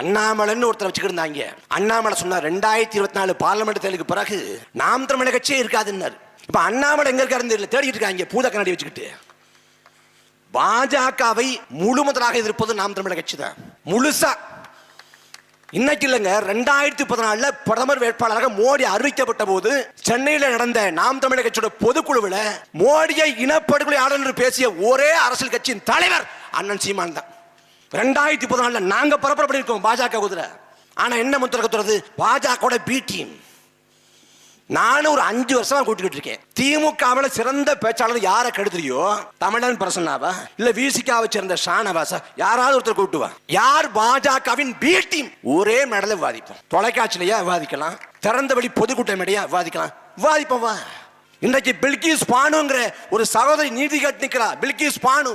அண்ணாமலைன்னு ஒருத்தர் வச்சுக்கிட்டு அண்ணாமலை சொன்னார் ரெண்டாயிரத்தி இருபத்தி நாலு பார்லமெண்ட் தேர்தலுக்கு பிறகு நாம் தமிழக கட்சியே இருக்காதுன்னாரு. இப்போ அண்ணாமலை எங்க இருக்காரு தெரியல தேடிட்டு இருக்காங்க பூத கண்ணாடி வச்சுக்கிட்டு. பாஜகவை முழு முதலாக எதிர்ப்பது நாம் தமிழக கட்சி தான். முழுசா. இன்னைக்கு இல்லைங்க ரெண்டாயிரத்தி பதினாலுல பிரதமர் வேட்பாளராக மோடி அறிவிக்கப்பட்ட போது சென்னையில் நடந்த நாம் தமிழக கட்சியோட பொதுக்குழுவில் மோடியை இனப்படுகொலை ஆளுநர் பேசிய ஒரே அரசியல் கட்சியின் தலைவர் அண்ணன் சீமான் தான். ரெண்டாயிரத்தி பதினாலில் நாங்கள் பரப்புரை பண்ணியிருக்கோம் பாஜக குதிரை ஆனால் என்ன முத்திரக்கத்துறது பாஜகவோட பி டீம் நானும் ஒரு அஞ்சு வருஷமா கூட்டிக்கிட்டு இருக்கேன். திமுகவில் சிறந்த பேச்சாளர் யாரை கெடுத்துறியோ? தமிழன் பிரசன்னாவா? இல்ல விசிகாவை சேர்ந்த ஷானவாசா? யாராவது ஒருத்தர் கூட்டுவா யார் பாஜகவின் பி டீம் ஒரே மேடல விவாதிப்போம். தொலைக்காட்சியிலையா விவாதிக்கலாம். திறந்த வழி பொதுக்கூட்ட மேடையா விவாதிக்கலாம். விவாதிப்போம் வா. இன்றைக்கு பில்கிஸ் பானுங்கிற ஒரு சகோதரி நீதி கட்டு நிற்கிறா பில்கிஸ் பானு.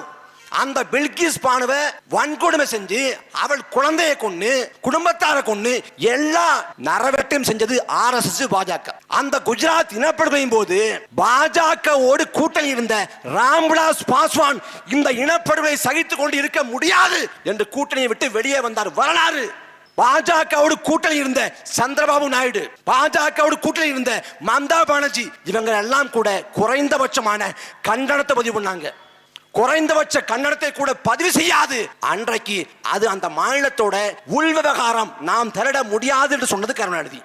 அந்த பில்கிஸ் பானுவ வன்கொடுமை செஞ்சு அவள் குழந்தையை கொண்டு குடும்பத்தார கொண்டு எல்லா நரவெட்டையும் செஞ்சது ஆர் எஸ் எஸ் பாஜக. அந்த குஜராத் இனப்படுகையின் போது பாஜகவோடு கூட்டணி இருந்த ராம்விலாஸ் பாஸ்வான் இந்த இனப்படுகொலை சகித்துக் கொண்டு இருக்க முடியாது என்று கூட்டணியை விட்டு வெளியே வந்தார் வரலாறு. பாஜகவோடு கூட்டணி இருந்த சந்திரபாபு நாயுடு பாஜகவோடு கூட்டணி இருந்த மம்தா பானர்ஜி இவங்க எல்லாம் கூட குறைந்தபட்சமான கண்டனத்தை பதிவு பண்ணாங்க. குறைந்தபட்ச கன்னடத்தை கூட பதிவு செய்யாது. அன்றைக்கு அது அந்த மாநிலத்தோட உள் விவகாரம் நாம் திரட முடியாது என்று சொன்னது கருணாநிதி.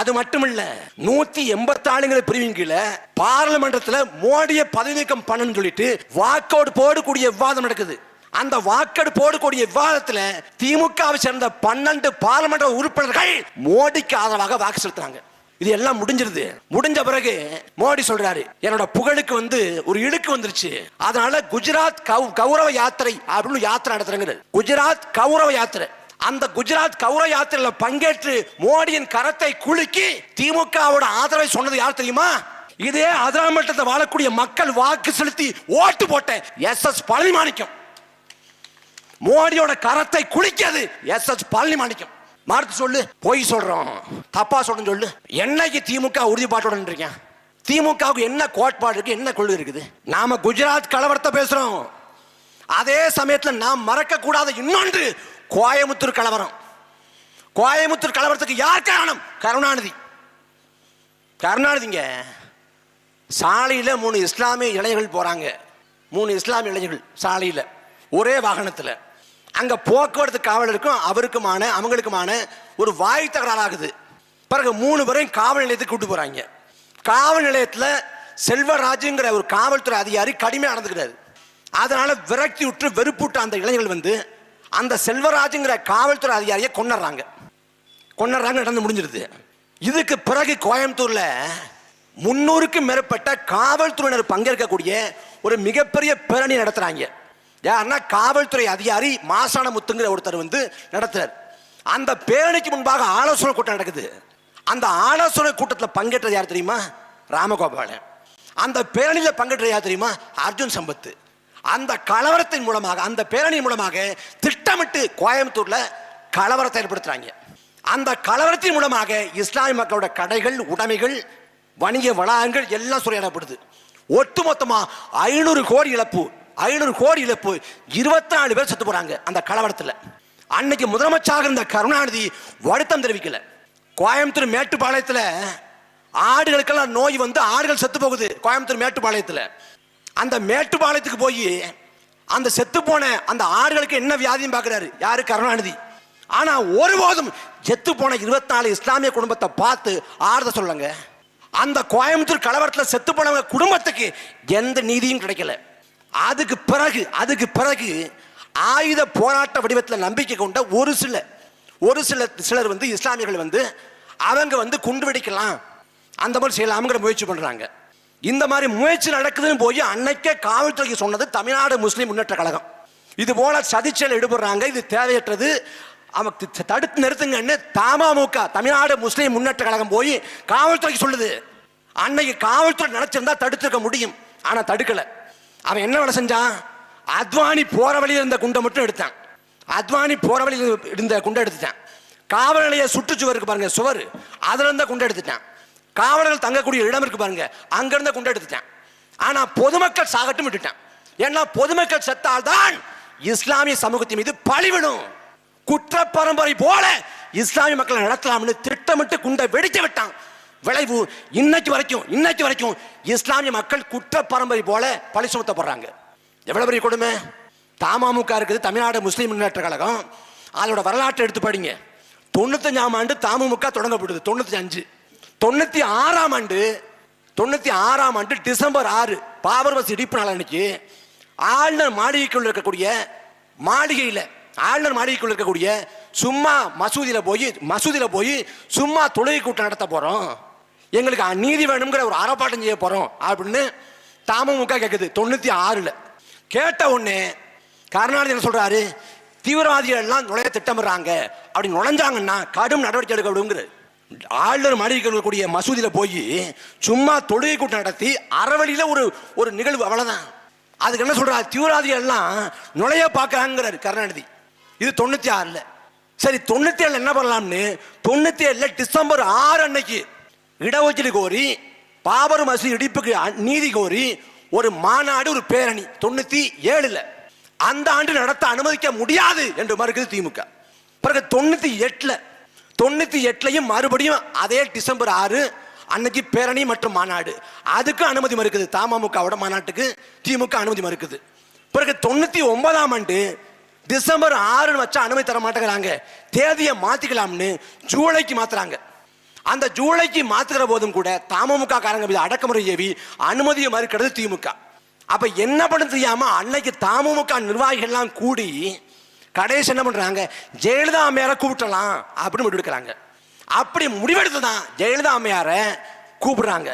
அது மட்டுமில்ல நூத்தி எண்பத்தி ஆளுங்கிற பிரிவின் கீழே பாராளுமன்றத்தில் மோடியை பதவி நீக்கம் பண்ணுன்னு சொல்லிட்டு வாக்கோடு போடக்கூடிய விவாதம் நடக்குது. அந்த வாக்கெடு போடக்கூடிய விவாதத்தில் திமுகவை சேர்ந்த பன்னெண்டு பாராளுமன்ற உறுப்பினர்கள் மோடிக்கு ஆதரவாக வாக்கு செலுத்துறாங்க. இது எல்லாம் முடிஞ்சிருது. முடிஞ்ச பிறகு மோடி சொல்றாரு என்னோட புகழுக்கு வந்து ஒரு இழுக்கு வந்துருச்சு. அதனால குஜராத் கௌரவ யாத்திரை அப்படின்னு யாத்திரை நடத்துறேங்க குஜராத் கௌரவ யாத்திரை. அந்த குஜராத் கௌரவ யாத்திரையில பங்கேற்று மோடியின் கரத்தை குலுக்கி திமுகவோட ஆதரவை சொன்னது யார் தெரியுமா? இதே அதிராமட்டத்தை வாழக்கூடிய மக்கள் வாக்கு செலுத்தி ஓட்டு போட்ட எஸ். எஸ். பழனிமாணிக்கம். மோடியோட கரத்தை குளிக்காது எஸ். எஸ். பழனி மாணிக்கம் மார்த்து சொல்லு பொய் சொல்றோம். தப்பா சொல்கிறேன்னு சொல்லு. என்னைக்கு திமுக உறுதிப்பாட்டோட திமுகவுக்கு என்ன கோட்பாடு இருக்கு என்ன கொள்கை இருக்குது? நாம குஜராத் கலவரத்தை பேசுறோம். அதே சமயத்தில் நாம் மறக்க கூடாத இன்னொன்று கோயமுத்தூர் கலவரம். கோயமுத்தூர் கலவரத்துக்கு யார் காரணம்? கருணாநிதி. கருணாநிதிங்க சாலையில் மூணு இஸ்லாமிய இளைஞர்கள் போறாங்க. மூணு இஸ்லாமிய இளைஞர்கள் சாலையில் ஒரே வாகனத்தில். அங்க போக்குவரத்து காவலருக்கும் அவருக்குமான அவங்களுக்குமான ஒரு வாய் தகராறாகுது. பிறகு மூணு பேரையும் காவல் நிலையத்துக்கு கூட்டு போறாங்க. காவல் நிலையத்துல செல்வராஜுங்கிற ஒரு காவல்துறை அதிகாரி கடுமையாக நடந்துக்கிறாரு. அதனால விரக்தி விட்டு வெறுப்புட்டு அந்த இளைஞர்கள் வந்து அந்த செல்வராஜுங்கிற காவல்துறை அதிகாரியை கொண்டுறாங்க கொண்டுறாங்க நடந்து முடிஞ்சிருது. இதுக்கு பிறகு கோயம்புத்தூர்ல முன்னூறுக்கும் மேற்பட்ட காவல்துறையினர் பங்கேற்கக்கூடிய ஒரு மிகப்பெரிய பேரணி நடத்துறாங்க. யாருன்னா காவல்துறை அதிகாரி மாசான முத்துங்கிற ஒருத்தர் வந்து நடத்துறார். அந்த பேரணிக்கு முன்பாக ஆலோசனை கூட்டம் நடக்குது. அந்த ஆலோசனை கூட்டத்தில் பங்கேற்றது யார் தெரியுமா? ராமகோபாலன் அந்த பேரணியில் பங்கேற்றது யார் தெரியுமா? அர்ஜுன் சம்பத்து. அந்த கலவரத்தின் மூலமாக அந்த பேரணியின் மூலமாக திட்டமிட்டு கோயம்புத்தூரில் கலவரத்தை ஏற்படுத்துறாங்க. அந்த கலவரத்தின் மூலமாக இஸ்லாமிய மக்களோட கடைகள் உடைமைகள் வணிக வளாகங்கள் எல்லாம் சுரையாடப்படுது ஒட்டுமொத்தமாக ஐநூறு கோடி இழப்பு. ஐநூறு கோடி இழப்பு இருபத்தி நாலு பேர் செத்து போகிறாங்க அந்த கலவரத்தில். அன்னைக்கு முதலமைச்சராக இருந்த கருணாநிதி வருத்தம் தெரிவிக்கல. கோயம்புத்தூர் மேட்டுப்பாளையத்தில் ஆடுகளுக்கெல்லாம் நோய் வந்து ஆடுகள் செத்து போகுது கோயம்புத்தூர் மேட்டுப்பாளையத்தில். அந்த மேட்டுப்பாளையத்துக்கு போய் அந்த செத்து போன அந்த ஆடுகளுக்கு என்ன வியாதியும் பார்க்குறாரு யாரு? கருணாநிதி. ஆனால் ஒருபோதும் செத்து போன இருபத்தி நாலு இஸ்லாமிய குடும்பத்தை பார்த்து ஆறுத சொல்லுங்க அந்த கோயம்புத்தூர் கலவரத்தில் செத்து போனவங்க குடும்பத்துக்கு எந்த நீதியும் கிடைக்கல. அதுக்கு பிறகு அதுக்கு பிறகு ஆயுத போராட்ட வடிவத்தில் நம்பிக்கை கொண்ட ஒரு சில ஒரு சில சிலர் வந்து இஸ்லாமியர்கள் வந்து அவங்க வந்து குண்டு வெடிக்கலாம். அந்த மாதிரி செய்யலாம்ங்கிற முயற்சி பண்ணுறாங்க இந்த மாதிரி முயற்சி நடக்குதுன்னு போய் அன்னைக்கே காவல்துறைக்கு சொன்னது தமிழ்நாடு முஸ்லீம் முன்னேற்ற கழகம். இது போல சதிச்சல் ஈடுபடுறாங்க இது தேவையற்றது. அவங்க தடுத்து நிறுத்துங்கன்னு தமமுக தமிழ்நாடு முஸ்லீம் முன்னேற்ற கழகம் போய் காவல்துறைக்கு சொல்லுது. அன்னைக்கு காவல்துறை நினைச்சிருந்தா தடுத்துருக்க முடியும் ஆனால் தடுக்கலை. அவன் என்ன வேலை செஞ்சான்? அத்வானி போற வழியில் இருந்த குண்டை மட்டும் எடுத்தான். அத்வானி போற வழியில் இருந்த குண்டை எடுத்துட்டான். காவல் நிலைய சுற்றுச்சுவருக்கு பாருங்க சுவர். அதுல இருந்த குண்டை எடுத்துட்டான். காவலர்கள் தங்கக்கூடிய இடம் இருக்கு பாருங்க அங்கிருந்த குண்டை எடுத்துட்டான். ஆனா பொதுமக்கள் சாகட்டும் விட்டுட்டான். ஏன்னா பொதுமக்கள் செத்தால் தான் இஸ்லாமிய சமூகத்தின் மீது பழிவிடும் குற்ற பரம்பரை போல இஸ்லாமிய மக்களை நடத்தலாம்னு திட்டமிட்டு குண்டை வெடித்து விட்டான். விளைவு இன்னைக்கு வரைக்கும் இன்னைக்கு வரைக்கும் இஸ்லாமிய மக்கள் குற்ற பரம்பரை போல பழி சுமத்தப்படுறாங்க. எவ்வளவு பெரிய கொடுமை? தமாமுக இருக்குது தமிழ்நாடு முஸ்லீம் முன்னேற்ற கழகம். அதோட வரலாற்றை எடுத்து படிங்க. தொண்ணூத்தஞ்சாம் ஆண்டு தமுமுக தொடங்கப்பட்டது தொண்ணூத்தி அஞ்சு தொண்ணூத்தி ஆறாம் ஆண்டு தொண்ணூத்தி ஆறாம் ஆண்டு டிசம்பர் ஆறு பாபர் பஸ் இடிப்பு நாள் அன்னைக்கு ஆளுநர் மாளிகைக்குள் இருக்கக்கூடிய மாளிகையில் ஆளுநர் மாளிகைக்குள் இருக்கக்கூடிய சும்மா மசூதியில் போய் மசூதியில் போய் சும்மா தொழுகை கூட்டம் நடத்த போகிறோம் எங்களுக்கு நீதி வேணுங்கிற ஒரு அறப்பாட்டம் செய்ய போறோம் அப்படின்னு தாமமுக கேட்குது தொண்ணூத்தி ஆறுல. கேட்ட உடனே கருணாநிதி என்ன சொல்றாரு? தீவிரவாதிகள் எல்லாம் நுழைய திட்டமிடுறாங்க. அப்படி நுழைஞ்சாங்கன்னா கடும் நடவடிக்கை எடுக்க விடுங்கிறது ஆளுநர் மாளிகைக்குள்ள கூடிய மசூதியில் போய் சும்மா தொழுகை கூட்டம் நடத்தி அறவழியில் ஒரு ஒரு நிகழ்வு அவ்வளோதான் அதுக்கு என்ன சொல்கிறார் தீவிரவாதிகள் எல்லாம் நுழைய பார்க்குறாங்கிறார் கருணாநிதி. இது தொண்ணூற்றி ஆறில். சரி தொண்ணூற்றி ஏழில் என்ன பண்ணலாம்னு? தொண்ணூற்றி ஏழில் டிசம்பர் ஆறு அன்னைக்கு இடஒதுக்கீடு கோரி பாபர் மசூதி இடிப்புக்கு நீதி கோரி ஒரு மாநாடு ஒரு பேரணி தொண்ணூத்தி ஏழுல அந்த ஆண்டு நடத்த அனுமதிக்க முடியாது என்று மறுக்குது திமுக. பிறகு தொண்ணூத்தி எட்டுல தொண்ணூத்தி எட்டுலையும் மறுபடியும் அதே டிசம்பர் ஆறு அன்னைக்கு பேரணி மற்றும் மாநாடு. அதுக்கு அனுமதி மறுக்குது தமமுகவோட மாநாட்டுக்கு திமுக அனுமதி மறுக்குது. பிறகு தொண்ணூத்தி ஒன்பதாம் ஆண்டு டிசம்பர் ஆறுன்னு வச்சா அனுமதி தர மாட்டேங்கிறாங்க தேதியை மாத்திக்கலாம்னு ஜூலைக்கு மாத்துறாங்க. அந்த ஜூலைக்கு மாத்துகிற போதும் கூட தாமமுக காரங்க மீது அடக்குமுறை ஏவி அனுமதியை மறுக்கிறது திமுக. அப்ப என்ன பண்ண தெரியாமல் அன்னைக்கு தமுக நிர்வாகிகள்லாம் கூடி கடைசி என்ன பண்றாங்க? ஜெயலலிதா அம்மையாரை கூப்பிட்டலாம் அப்படின்னு முடிவெடுக்கிறாங்க அப்படி முடிவெடுத்து தான் ஜெயலலிதா அம்மையாரை கூப்பிடுறாங்க.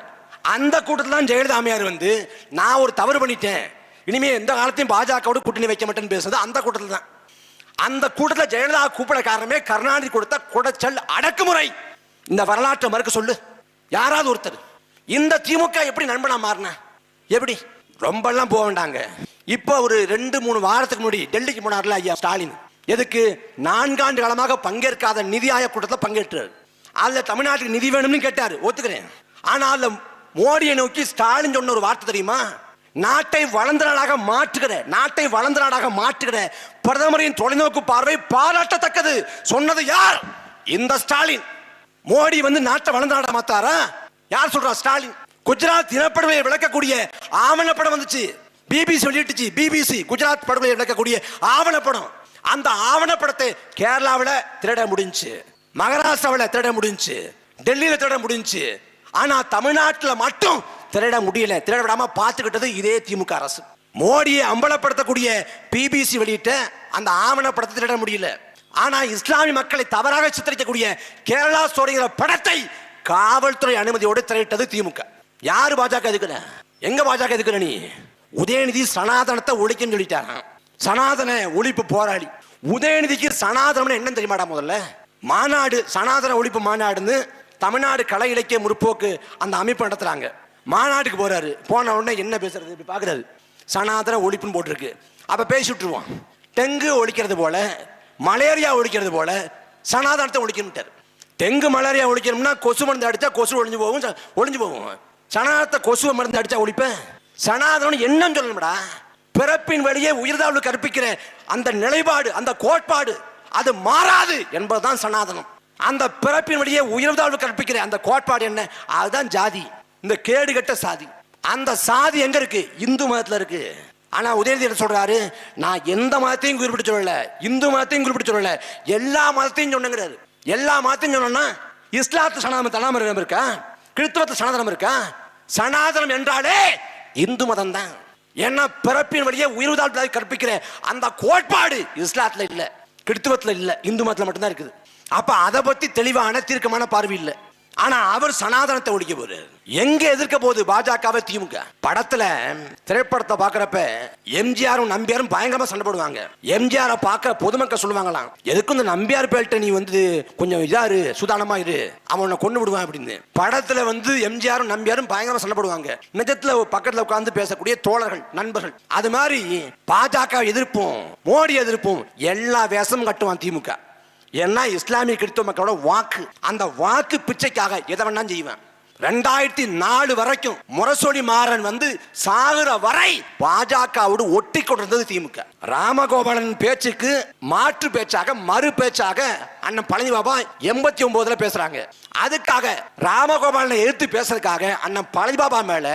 அந்த கூட்டத்தில் தான் ஜெயலலிதா அம்மையார் வந்து நான் ஒரு தவறு பண்ணிட்டேன். இனிமே எந்த காலத்தையும் பாஜகவோட கூட்டணி வைக்க மாட்டேன்னு பேசுறது அந்த கூட்டத்தில் தான் அந்த கூட்டத்தில் ஜெயலலிதா கூப்பிட காரணமே கருணாநிதி கொடுத்த குடைச்சல் அடக்குமுறை. இந்த வரலாற்றை மறுக்க சொல்லு. யாராவது ஒருத்தர் இந்த திமுக எப்படி நண்பனா மாறின? எப்படி? ரொம்பலாம் போக வேண்டாங்க. இப்போ ஒரு ரெண்டு மூணு வாரத்துக்கு முன்னாடி டெல்லிக்கு போனார்ல ஐயா ஸ்டாலின். எதுக்கு? நான்காண்டு காலமாக பங்கேற்காத நிதி ஆய கூட்டத்தில் பங்கேற்றார். அதுல தமிழ்நாட்டுக்கு நிதி வேணும்னு கேட்டார். ஒத்துக்கிறேன். ஆனா அதுல மோடியை நோக்கி ஸ்டாலின் சொன்ன ஒரு வார்த்தை தெரியுமா? நாட்டை வளர்ந்த நாடாக மாற்றுகிற நாட்டை வளர்ந்த நாடாக மாற்றுகிற பிரதமரின் தொலைநோக்கு பார்வை பாராட்டத்தக்கது. சொன்னது யார்? இந்த ஸ்டாலின். மோடி வந்து நாட்டை வளர்ந்தாட மாத்தாரா? யார் சொல்றா ஸ்டாலின்? குஜராத் இனப்படுகொலையை விளக்கக்கூடிய ஆவணப்படம் வந்துச்சு. பிபிசி வெளியிட்டுச்சு பிபிசி குஜராத் படுகொலையை விளக்கக்கூடிய ஆவணப்படம் அந்த ஆவணப்படத்தை கேரளாவில் திருட முடிஞ்சு மகாராஷ்டிராவில் திருட முடிஞ்சு டெல்லியில் திருட முடிஞ்சுச்சு ஆனால் தமிழ்நாட்டில் மட்டும் திருட முடியல. திருட விடாம பார்த்துக்கிட்டது இதே திமுக அரசு. மோடியை அம்பலப்படுத்தக்கூடிய பிபிசி வெளியிட்ட அந்த ஆவணப்படத்தை திருட முடியல. ஆனா இஸ்லாமிய மக்களை தவறாக சித்தரிக்கக்கூடிய கேரளா ஸ்டோரிங்கிற படத்தை காவல்துறை அனுமதியோடு திரையிட்டது திமுக. யாரு பாஜக எதுக்குல எங்க பாஜக எதுக்குல நீ? உதயநிதி சனாதனத்தை ஒழிக்கன்னு சொல்லிட்டாராம் சனாதன ஒழிப்பு போராளி. உதயநிதிக்கு சனாதனம் என்ன தெரியுமாடா முதல்ல? மாநாடு சனாதன ஒழிப்பு மாநாடுன்னு தமிழ்நாடு கலை இலக்கிய முற்போக்கு அந்த அமைப்பு நடத்துறாங்க. மாநாட்டுக்கு போறாரு. போன உடனே என்ன பேசுறது? இப்படி பாக்குறாரு. சனாதன ஒழிப்புன்னு போட்டிருக்கு. அப்ப பேசி விட்டுருவான் டெங்கு ஒழிக்கிறது போல மலேரியா ஒழிக்கிறது போல சனாதனத்தை ஒழிக்கணுட்டார் டெங்கு மலேரியா ஒழிக்கணும்னா கொசு மருந்து அடித்தா கொசு ஒழிஞ்சு போகும் ஒழிஞ்சு போகும். சனாதனத்தை கொசுவை மருந்து அடித்தா ஒழிப்பேன்? சனாதனம் என்னன்னு சொல்லணும்டா. பிறப்பின் வழியே உயிர்தாழ்வு கற்பிக்கிற அந்த நிலைப்பாடு அந்த கோட்பாடு அது மாறாது என்பதுதான் சனாதனம். அந்த பிறப்பின் வழியே உயர்தாழ்வு கற்பிக்கிற அந்த கோட்பாடு என்ன? அதுதான் ஜாதி. இந்த கேடுகட்ட சாதி. அந்த சாதி எங்க இருக்கு? இந்து மதத்தில் இருக்கு. ஆனால் உதயநிதி என்ன சொல்கிறாரு நான் எந்த மதத்தையும் குறிப்பிட்டு சொல்லலை. இந்து மதத்தையும் குறிப்பிட்டு சொல்லலை. எல்லா மதத்தையும் சொன்னங்கிறாரு. எல்லா மதத்தையும் சொன்னோன்னா இஸ்லாத்து சனாதனம் தனாமரம் இருக்கா? கிறிஸ்தவத்து சனாதனம் இருக்கா? சனாதனம் என்றாலே இந்து மதம் தான் ஏன்னா பிறப்பின் வழியே உயிர்தாழ்வு கற்பிக்கிற அந்த கோட்பாடு இஸ்லாத்தில் இல்லை. கிறித்துவத்தில் இல்லை. இந்து மதத்தில் மட்டும்தான் இருக்குது. அப்போ அதை பற்றி தெளிவான தீர்க்கமான பார்வை இல்லை. ஆனா அவர் சனாதனத்தை ஒழிக்க போறாரு. எங்க எதிர்க்க போகுது பாஜகவை திமுக? படத்துல திரைப்படத்தை பாக்குறப்ப எம்ஜிஆரும் நம்பியாரும் பயங்கரமா சண்டை போடுவாங்க. எம்ஜிஆரை பார்க்க பொதுமக்கள் சொல்லுவாங்களாம் எதுக்கும் இந்த நம்பியார் பேல்ட்ட நீ வந்து கொஞ்சம் இதாரு சுதானமா இரு அவனை கொண்டு விடுவான் அப்படின்னு. படத்துல வந்து எம்ஜிஆரும் நம்பியாரும் பயங்கரமா சண்டை போடுவாங்க. நிஜத்துல பக்கத்துல உட்கார்ந்து பேசக்கூடிய தோழர்கள் நண்பர்கள் அது மாதிரி பாஜக எதிர்ப்பும் மோடி எதிர்ப்பும் எல்லா வேஷமும் கட்டுவான் திமுக. ஏன்னா இஸ்லாமிய கிறிஸ்தவ மக்களோட வாக்கு அந்த வாக்கு பிச்சைக்காக எதை வேணாலும் செய்வேன். ரெண்டாயிரத்தி நாலு வரைக்கும் முரசொலி மாறன் வந்து சாகுற வரை பாஜகவோடு ஒட்டி கொண்டிருந்தது திமுக. ராமகோபாலன் பேச்சுக்கு மாற்று பேச்சாக மறு பேச்சாக அண்ணன் பழனி பாபா எண்பத்தி ஒன்பதுல பேசுறாங்க. அதுக்காக ராமகோபாலனை எதிர்த்து பேசுறதுக்காக அண்ணன் பழனி பாபா மேல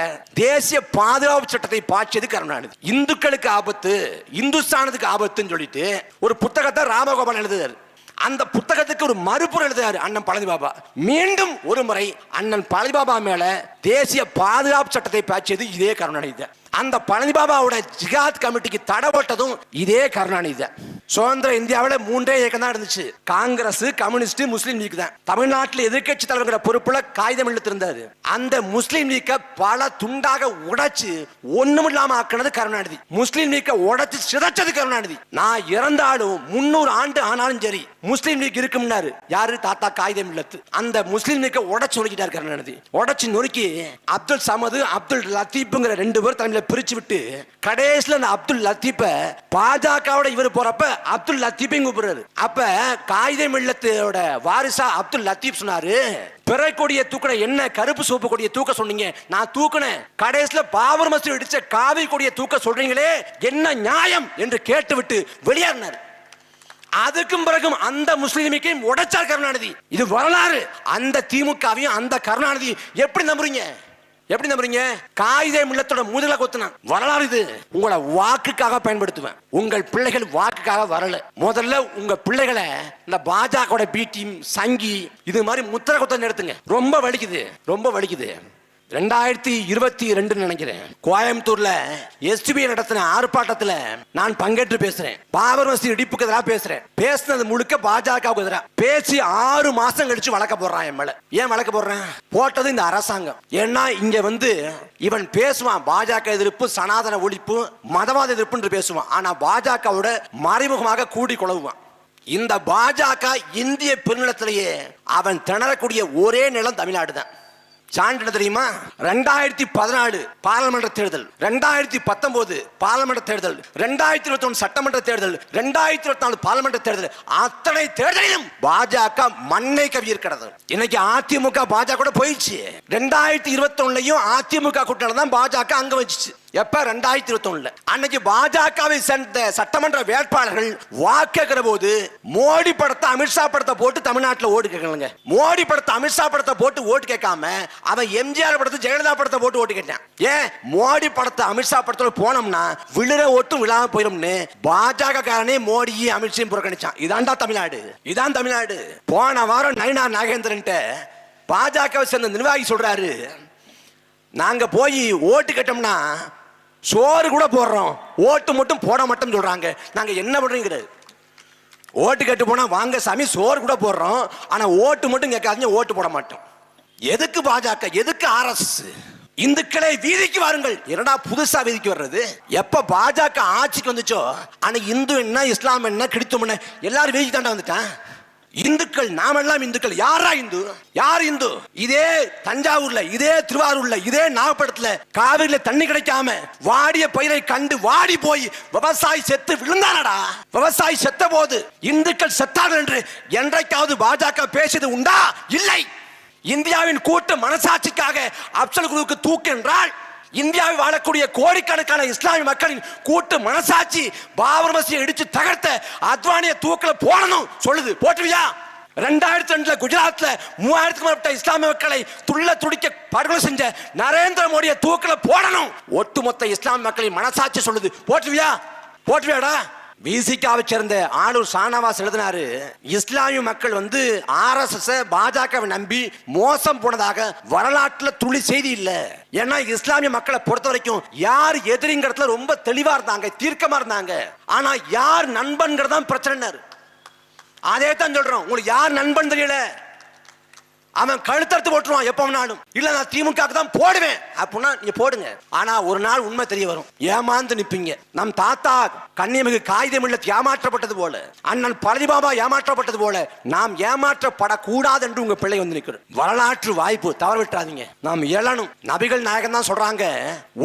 தேசிய பாதுகாப்பு சட்டத்தை பாய்ச்சது கருணாநிதி. இந்துக்களுக்கு ஆபத்து இந்துஸ்தானத்துக்கு ஆபத்துன்னு சொல்லிட்டு ஒரு புத்தகத்தை ராமகோபாலன் எழுதுறாரு. அந்த புத்தகத்துக்கு ஒரு மறுப்புறம் எழுதுறாரு அண்ணன் பழனி பாபா மீண்டும் ஒரு முறை அண்ணன் பழனி பாபா மேல தேசிய பாதுகாப்பு சட்டத்தை பாய்ச்சியது இதே கருணாநிதி தான். அந்த பழனி பாபாவோட ஜிகாத் கமிட்டிக்கு தடை போட்டதும் இதே கருணாநிதி தான். சுதந்திர இந்தியாவில் மூன்றே இயக்கம் தான் இருந்துச்சு. காங்கிரஸ் கம்யூனிஸ்ட் முஸ்லீம் லீக் தான். தமிழ்நாட்டில் எதிர்க்கட்சி தலைவர்கிற பொறுப்புல காகிதம் எழுத்திருந்தாரு அந்த முஸ்லீம் லீக்க பல துண்டாக உடைச்சு ஒண்ணும் இல்லாம ஆக்கினது கருணாநிதி. முஸ்லீம் லீக்க உடைச்சு சிதைச்சது கருணாநிதி. நான் இறந்தாலும் முன்னூறு ஆண்டு ஆனாலும் சரி முஸ்லீம் லீக் இருக்கும்னாரு. யாரு? தாத்தா காகிதம் இல்லத்து அந்த முஸ்லீம் லீக்க உடைச்சு நொறுக்கிட்டார் கருணாநிதி. உடைச்சு நொறுக்கி அப்துல் சமது அப்துல் லத்தீப்புங்கிற ரெண்டு பேர் தலைமையில பிரிச்சு விட்டு கடைசியில் அந்த அப்துல் லத்தீப்ப பாஜகவோட இவர் போறப்ப அப்துல் லத்தீப்பையும் கூப்பிடுறாரு. அப்ப காகித மில்லத்தோட வாரிசா அப்துல் லத்தீப் சொன்னாரு பிறக்கூடிய தூக்கின என்ன? கருப்பு சோப்பு கொடிய தூக்க சொன்னீங்க. நான் தூக்கினேன். கடைசியில் பாபர் மசூதி இடிச்ச காவி கொடிய தூக்க சொல்றீங்களே என்ன நியாயம்? என்று கேட்டுவிட்டு வெளியேறினார். அதுக்கும் பிறகும் அந்த முஸ்லிமையும் உடைச்சார் கருணாநிதி. இது வரலாறு. அந்த திமுகவையும் அந்த கருணாநிதி எப்படி நம்புறீங்க? எப்படி நம்புறீங்க? காகித மில்லத்தோட முதல கொத்துனான். வரலாறு இது. உங்களை வாக்குக்காக பயன்படுத்துவேன். உங்கள் பிள்ளைகள் வாக்குக்காக வரல. முதல்ல உங்க பிள்ளைகளை இந்த பாஜக பி டீம் சங்கி இது மாதிரி முத்திர கொத்த நிறுத்துங்க ரொம்ப வலிக்குது. ரொம்ப வலிக்குது. ரெண்டாயிரத்தி இருபத்தி ரெண்டு நினைக்கிறேன். கோயம்புத்தூர்ல எஸ்டிபி நடத்தின ஆர்ப்பாட்டத்துல நான் பங்கேற்று பேசுறேன். பாபர் மசூதி இடிப்புக்கு எதிராக பேசுறேன். பேசுனது முழுக்க பாஜகவுக்கு எதிராக பேசி ஆறு மாசம் கழிச்சு வழக்க போடுறான் என் மேல. ஏன் வழக்க போடுறேன்? போட்டது இந்த அரசாங்கம். ஏன்னா இங்க வந்து இவன் பேசுவான். பாஜக எதிர்ப்பு சனாதன ஒழிப்பு மதவாத எதிர்ப்பு என்று பேசுவான். ஆனா பாஜகவோட மறைமுகமாக கூடி குழவுவான். இந்த பாஜக இந்திய பெருநிலத்திலேயே அவன் திணறக்கூடிய ஒரே நிலம் தமிழ்நாடு தான் சான்று தெரியுமா? ரெண்டாயிரத்தி பதினாலு பாராளுமன்ற தேர்தல் ரெண்டாயிரத்தி பத்தொன்பது பாராளுமன்ற தேர்தல் ரெண்டாயிரத்தி இருபத்தி ஒன்று சட்டமன்ற தேர்தல் ரெண்டாயிரத்தி இருபத்தி நாலு பாராளுமன்ற தேர்தல். அத்தனை தேர்தலிலும் பாஜக மண்ணை கவி இருக்கிறது. இன்னைக்கு அதிமுக பாஜக கூட போயிடுச்சு. ரெண்டாயிரத்தி இருபத்தி ஒன்னுலயும் அதிமுக கூட்டணி தான் பாஜக அங்க வச்சுச்சு. எப்ப? ரெண்டாயிரத்தி இருபத்தி ஒண்ணுல அன்னைக்கு பாஜகவை சேர்ந்த சட்டமன்ற வேட்பாளர்கள் வாக்குற போது மோடி படத்தை அமித்ஷா படத்தை போட்டு தமிழ்நாட்டில் ஓட்டு கேட்கலங்க. மோடி படத்தை அமித்ஷா படத்தை போட்டு ஓட்டு கேட்காம அவன் எம்ஜிஆர் படத்தை ஜெயலலிதா படத்தை போட்டு ஓட்டு கேட்டான் ஏன்? மோடி படத்தை அமித்ஷா படத்தில் போனோம்னா விழுற ஓட்டும் விழாம போயிடும்னு பாஜக காரனே மோடியும் அமித்ஷையும் புறக்கணிச்சான். இதான்டா தமிழ்நாடு. இதான் தமிழ்நாடு. போன வாரம் நயினா நாகேந்திரன்ட்ட பாஜகவை சேர்ந்த நிர்வாகி சொல்றாரு. நாங்க போய் ஓட்டு கேட்டோம்னா சோறு கூட போடுறோம். ஓட்டு மட்டும் போட மாட்டோம் சொல்றாங்க. நாங்க என்ன பண்றீங்கிறது? ஓட்டு கேட்டு போனா வாங்க சாமி சோறு கூட போடுறோம். ஆனா ஓட்டு மட்டும் கேட்காதீங்க ஓட்டு போட மாட்டோம். எதுக்கு பாஜக? எதுக்கு ஆர்எஸ் இந்துக்களை வீதிக்கு வாருங்கள். என்னடா புதுசா வீதிக்கு வர்றது? எப்ப பாஜக ஆட்சிக்கு வந்துச்சோ ஆனா இந்து என்ன இஸ்லாம் என்ன கிறிஸ்துவம் என்ன எல்லாரும் வீதிக்கு தாண்டா வந்துட்டான். இந்துக்கள் நாமெல்லாம் இந்துக்கள். யாரா இந்து? யார் இந்து? இதே தஞ்சாவூர்ல இதே திருவாரூர்ல இதே நாகப்படத்துல காவிரியில தண்ணி கிடைக்காம வாடிய பயிரை கண்டு வாடி போய் விவசாயி செத்து விழுந்தானடா. விவசாயி செத்த போது இந்துக்கள் செத்தார்கள் என்று என்றைக்காவது பாஜக பேசியது உண்டா? இல்லை. இந்தியாவின் கூட்டு மனசாட்சிக்காக அப்சல் குழுவுக்கு தூக்கு என்றால் இந்தியாவில் வாழக்கூடிய கோடிக்கணக்கான இஸ்லாமிய மக்களின் கூட்டு மனசாட்சி பாபர் மசியை இடிச்சு தகர்த்த அத்வானிய தூக்கில போடணும் சொல்லுது. போட்டுவியா? ரெண்டாயிரத்தி ரெண்டுல குஜராத்ல மூவாயிரத்துக்கு மேற்பட்ட இஸ்லாமிய மக்களை துள்ள துடிக்க படுகொலை செஞ்ச நரேந்திர மோடியை தூக்கில போடணும். ஒட்டுமொத்த இஸ்லாமிய மக்களின் மனசாட்சி சொல்லுது. போட்டுவியா? போட்டுவியாடா? விசிகாவை சேர்ந்த ஆளூர் சானவாஸ் எழுதினாரு இஸ்லாமிய மக்கள் வந்து ஆர்எஸ்எஸ் பாஜகவை நம்பி மோசம் போனதாக வரலாற்றுல துளி செய்தி இல்ல. ஏன்னா இஸ்லாமிய மக்களை பொறுத்த வரைக்கும் யார் எதிரிங்கிறதுல ரொம்ப தெளிவா இருந்தாங்க தீர்க்கமா இருந்தாங்க. ஆனா யார் நண்பன்கிறதான் பிரச்சனை அதே தான் சொல்றோம் உங்களுக்கு யார் நண்பன் தெரியல? அவன் கழுத்தறுத்து போட்டுருவான் எப்போனாலும் வேணாலும் இல்ல நான் திமுக தான் போடுவேன். அப்படின்னா நீங்க போடுங்க. ஆனா ஒரு நாள் உண்மை தெரிய வரும். ஏமாந்து நிப்பீங்க. நம் தாத்தா கண்ணியமிகு காகிதம் இல்ல ஏமாற்றப்பட்டது போல அண்ணன் பழனிபாபா ஏமாற்றப்பட்டது போல நாம் ஏமாற்றப்படக்கூடாது என்று உங்க பிள்ளை வந்து நிற்கிறோம் வரலாற்று வாய்ப்பு தவற விட்டுறாதீங்க நாம் எழணும் நபிகள் நாயகம் தான் சொல்றாங்க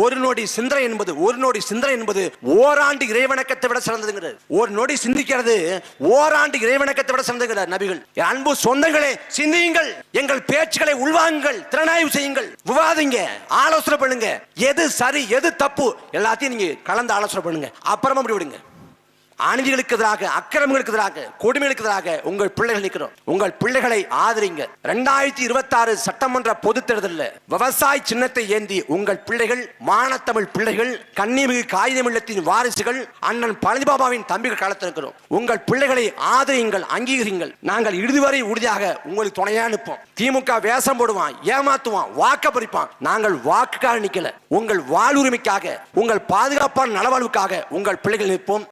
ஒரு நொடி சிந்தனை என்பது ஒரு நொடி சிந்தனை என்பது ஓராண்டு இறைவணக்கத்தை விட சிறந்ததுங்கிறது ஒரு நொடி சிந்திக்கிறது ஓராண்டு இறைவணக்கத்தை விட சிறந்ததுங்கிறார் நபிகள். அன்பு சொந்தங்களே சிந்தியுங்கள். எங்கள் பேச்சுகளை உள்வாங்குங்கள் திறனாய்வு செய்யுங்கள். விவாதிங்க ஆலோசனை பண்ணுங்க. எது சரி எது தப்பு எல்லாத்தையும் நீங்க கலந்து ஆலோசனை பண்ணுங்க. அப்புறமா முடிவு விடுங்க அநீதிகளுக்கு எதிராக அக்கிரமங்களுக்கு எதிராக கொடுமைகளுக்கு எதிராக உங்கள் பிள்ளைகள் நிற்கிறோம். உங்கள் பிள்ளைகளை ஆதரிங்க. ரெண்டாயிரத்தி இருபத்தி ஆறு சட்டமன்ற பொது தேர்தலில் விவசாய சின்னத்தை ஏந்தி உங்கள் பிள்ளைகள் மானத்தமிழ் பிள்ளைகள் கன்னிமிகு காகிதமில்லத்தின் வாரிசுகள் அண்ணன் பழனிபாபாவின் தம்பிகள் காலத்தில் இருக்கிறோம். உங்கள் பிள்ளைகளை ஆதரியுங்கள் அங்கீகரிங்கள் நாங்கள் இறுதி வரை உறுதியாக உங்களுக்கு துணையா நிற்போம். திமுக வேஷம் போடுவான் ஏமாத்துவான் வாக்க பறிப்பான். நாங்கள் வாக்குக்காக நிக்கல. உங்கள் வாழ்வுரிமைக்காக உங்கள் பாதுகாப்பான நலவாழ்வுக்காக உங்கள் பிள்ளைகள் நிற்போம்.